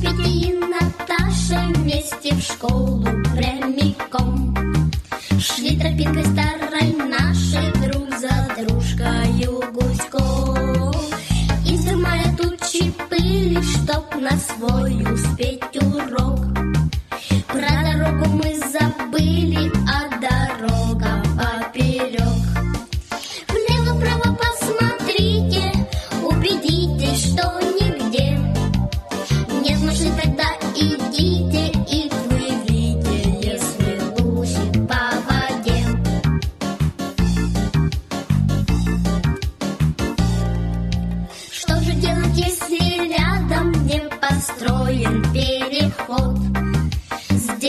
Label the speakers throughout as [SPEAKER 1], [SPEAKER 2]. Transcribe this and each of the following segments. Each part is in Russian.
[SPEAKER 1] Петей и Наташей вместе в школу прямиком. Шли тропинкой старой нашей друг за дружкою гуськом. И вздымая тучи пыли, чтоб на свой успеть урок. Про дорогу мы забыли, а дорога поперек.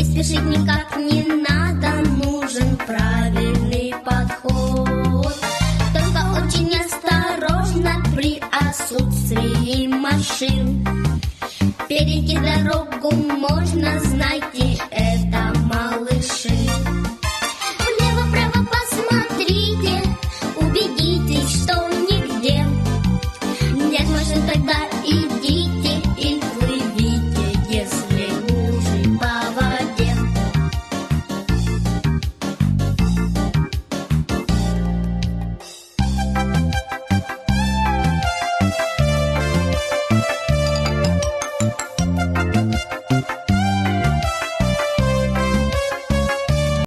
[SPEAKER 1] Здесь спешить никак не надо, нужен правильный подход. Только очень осторожно при отсутствии машин. Перейти дорогу можно, знать